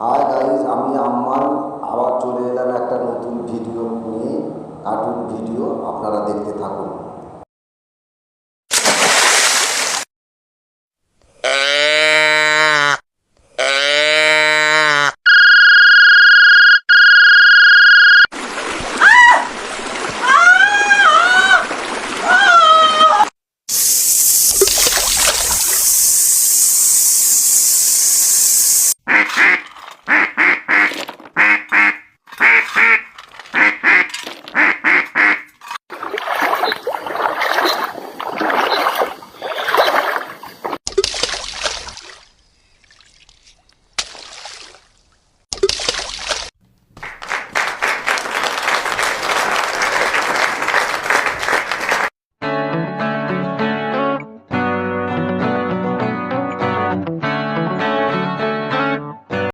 Hi guys আমি আম্মান আবার চলে এলাম একটা নতুন ভিডিও নিয়ে। কার্টুন ভিডিও আপনারা দেখতে থাকুন।